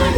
I'm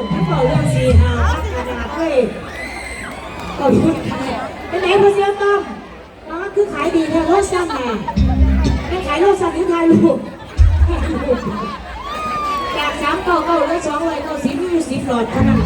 ผมถ้าบอกเรื่องสีหาพักขนาดเลยขอบคุณค่ะเป็นไหนพอเสียต้อมน้องคือขายดีแท้รถซ้ำแม่แม่ขายรถซ้ำที่ไทยลูกจากสามเก้าเก้าแล้วสองร้อยเก้าสิบมีอยู่สิบหลอดเท่านั้น